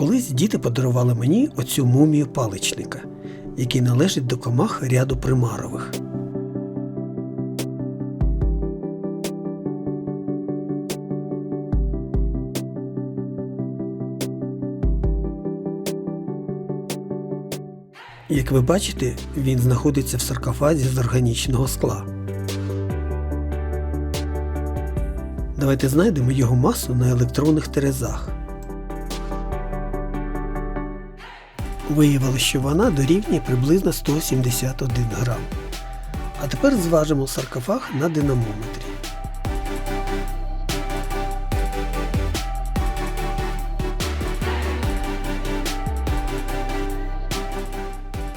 Колись діти подарували мені оцю мумію паличника, який належить до комах ряду примарових. Як ви бачите, він знаходиться в саркофазі з органічного скла. Давайте знайдемо його масу на електронних терезах. Виявилося, що вона дорівнює приблизно 171 грам. А тепер зважимо саркофаг на динамометрі.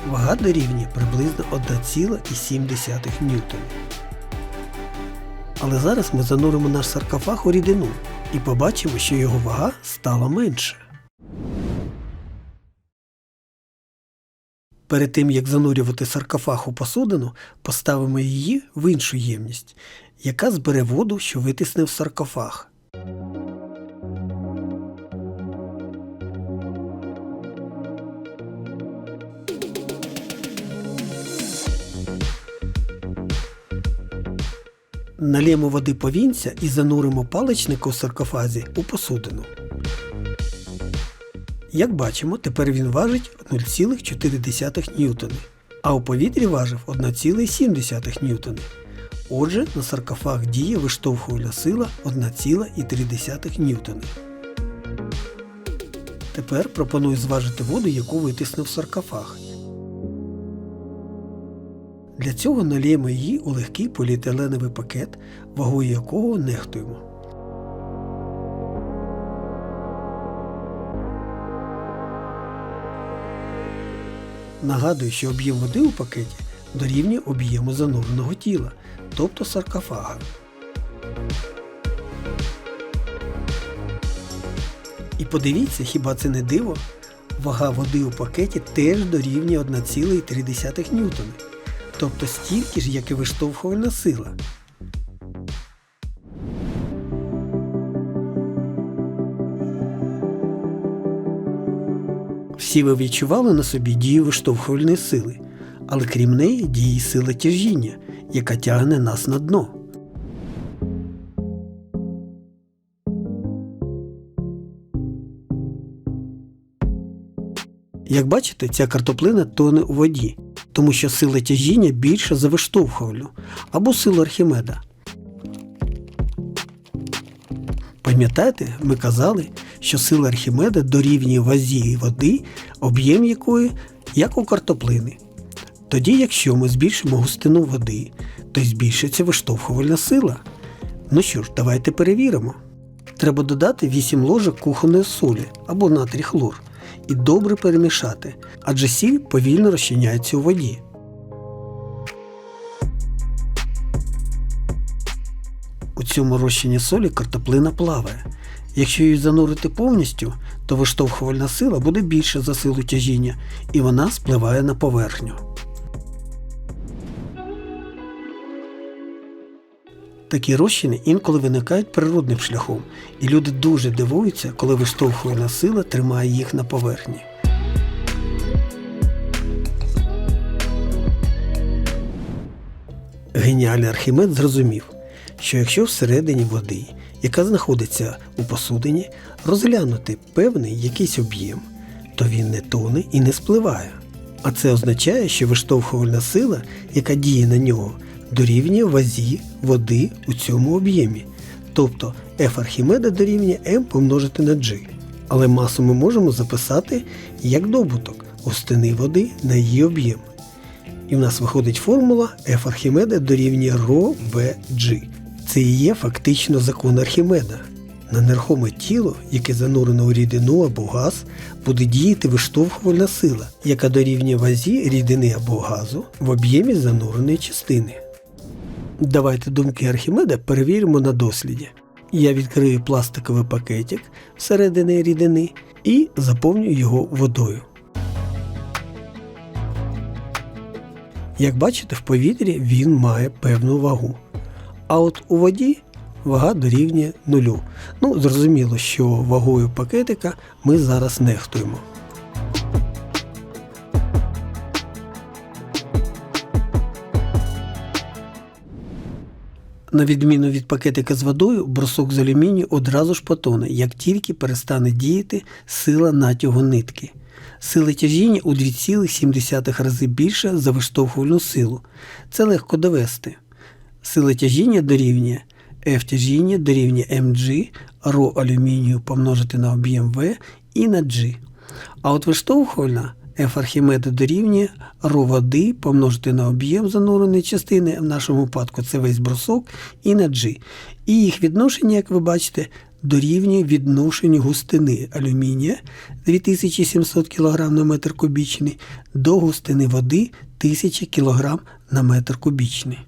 Вага дорівнює приблизно 1,7 ньютона. Але зараз ми зануримо наш саркофаг у рідину і побачимо, що його вага стала менше. Перед тим як занурювати саркофаг у посудину, поставимо її в іншу ємність, яка збере воду, що витисне в саркофаг. Налємо води повінця і зануримо паличника у саркофазі у посудину. Як бачимо, тепер він важить 0,4 ньютони, а у повітрі важив 1,7 ньютони. Отже, на саркофаг діє виштовхувальна сила 1,3 ньютони. Тепер пропоную зважити воду, яку витиснув саркофаг. Для цього наліємо її у легкий поліетиленовий пакет, вагою якого нехтуємо. Нагадую, що об'єм води у пакеті дорівнює об'єму зануреного тіла, тобто саркофага. І подивіться, хіба це не диво? Вага води у пакеті теж дорівнює 1,3 ньютони тобто стільки ж, як і виштовхувальна сила. Всі ви відчували на собі дію виштовхувальної сили, але крім неї діє сила тяжіння, яка тягне нас на дно. Як бачите, ця картоплина тоне у воді, тому що сила тяжіння більша за виштовхувальну або силу Архімеда. Пам'ятаєте, ми казали, що сила Архімеда дорівнює вазі води, об'єм якої як у картоплини. Тоді, якщо ми збільшимо густину води, то й збільшиться виштовхувальна сила. Ну що ж, давайте перевіримо. Треба додати 8 ложок кухонної солі або натрій хлор і добре перемішати, адже сіль повільно розчиняється у воді. У цьому розчині солі картоплина плаває. Якщо її занурити повністю, то виштовхувальна сила буде більша за силу тяжіння і вона спливає на поверхню. Такі розчини інколи виникають природним шляхом, і люди дуже дивуються, коли виштовхувальна сила тримає їх на поверхні. Геніальний Архімед зрозумів, що якщо всередині води, яка знаходиться у посудині, розглянути певний якийсь об'єм, то він не тоне і не спливає. А це означає, що виштовхувальна сила, яка діє на нього, дорівнює вазі води у цьому об'ємі. Тобто F Архімеда дорівнює m помножити на G. Але масу ми можемо записати як добуток густини води на її об'єм. І в нас виходить формула F Архімеда дорівнює ρ G. Це і є фактично закон Архімеда. На нерухоме тіло, яке занурено у рідину або газ, буде діяти виштовхувальна сила, яка дорівнює вазі рідини або газу в об'ємі зануреної частини. Давайте думки Архімеда перевіримо на досліді. Я відкрию пластиковий пакетик всередині рідини і заповню його водою. Як бачите, в повітрі він має певну вагу. А от у воді вага дорівнює нулю. Ну, зрозуміло, що вагою пакетика ми зараз нехтуємо. На відміну від пакетика з водою, брусок з алюмінію одразу ж потоне, як тільки перестане діяти сила натягу нитки. Сила тяжіння у 2,7 рази більша за виштовхувальну силу. Це легко довести. Сила тяжіння дорівнює F тяжіння дорівнює mg, ро алюмінію помножити на об'єм В і на G. А от виштовхувальна F Архімеда дорівнює ро води помножити на об'єм зануреної частини, в нашому випадку це весь брусок, і на G. І їх відношення, як ви бачите, дорівнює відношенню густини алюмінія 2700 кг на метр кубічний до густини води 1000 кг на метр кубічний.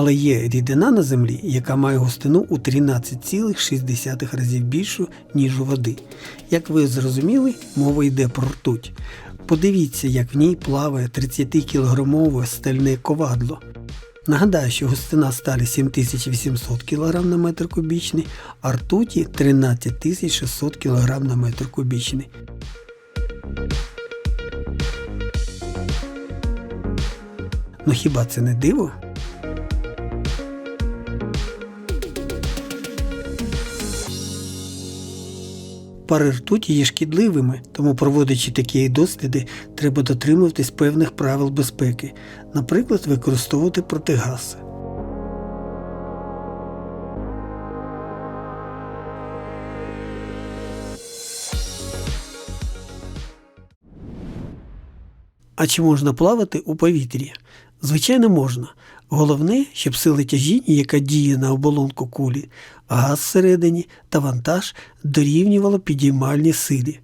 Але є рідина на землі, яка має густину у 13,6 разів більшу, ніж у води. Як ви зрозуміли, мова йде про ртуть. Подивіться, як в ній плаває 30-кілограмове стальне ковадло. Нагадаю, що густина сталі 7800 кг на метр кубічний, а ртуті 13600 кг на метр кубічний. Ну хіба це не диво? Пари ртуті є шкідливими, тому проводячи такі досліди, треба дотримуватись певних правил безпеки, наприклад, використовувати протигази. А чи можна плавати у повітрі? Звичайно, можна. Головне, щоб сила тяжіння, яка діє на оболонку кулі, газ всередині та вантаж дорівнювало підіймальній силі.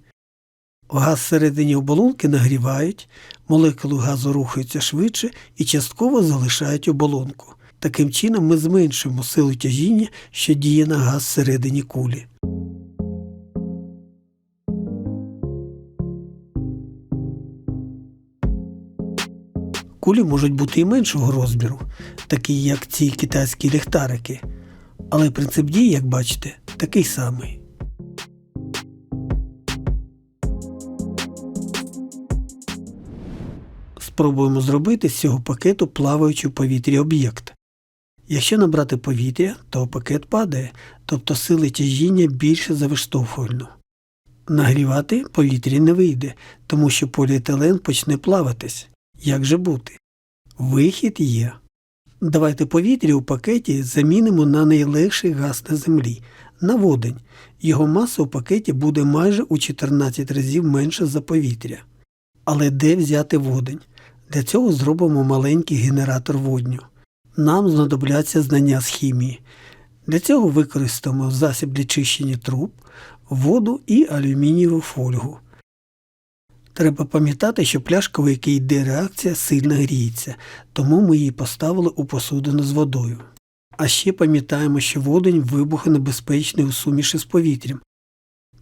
Газ всередині оболонки нагрівають, молекули газу рухаються швидше і частково залишають оболонку. Таким чином ми зменшуємо силу тяжіння, що діє на газ всередині кулі. Кулі можуть бути і меншого розміру, такі як ці китайські ліхтарики. Але принцип дії, як бачите, такий самий. Спробуємо зробити з цього пакету плаваючий у повітрі об'єкт. Якщо набрати повітря, то пакет падає, тобто сили тяжіння більше за виштовхувальну. Нагрівати повітря не вийде, тому що поліетилен почне плаватись. Як же бути? Вихід є. Давайте повітря у пакеті замінимо на найлегший газ на землі на водень. Його маса у пакеті буде майже у 14 разів менша за повітря. Але де взяти водень? Для цього зробимо маленький генератор водню. Нам знадобляться знання з хімії. Для цього використаємо засіб для чищення труб, воду і алюмінієву фольгу. Треба пам'ятати, що пляшка, в якій йде реакція, сильно гріється, тому ми її поставили у посудину з водою. А ще пам'ятаємо, що водень вибухонебезпечний у суміші з повітрям,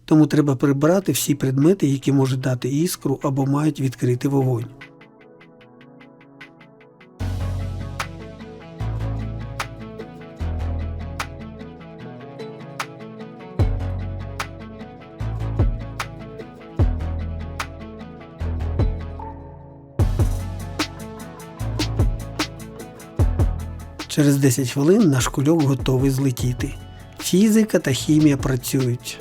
тому треба прибрати всі предмети, які можуть дати іскру або мають відкрити вогонь. Через 10 хвилин наш кульок готовий злетіти. Фізика та хімія працюють.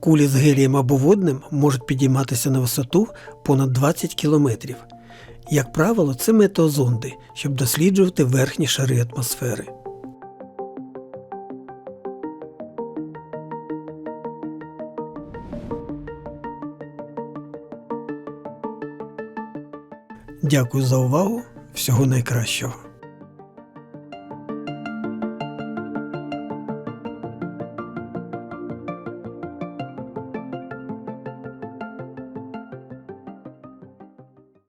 Кулі з гелієм або водним можуть підійматися на висоту понад 20 кілометрів. Як правило, це метеозонди, щоб досліджувати верхні шари атмосфери. Дякую за увагу. Всього найкращого.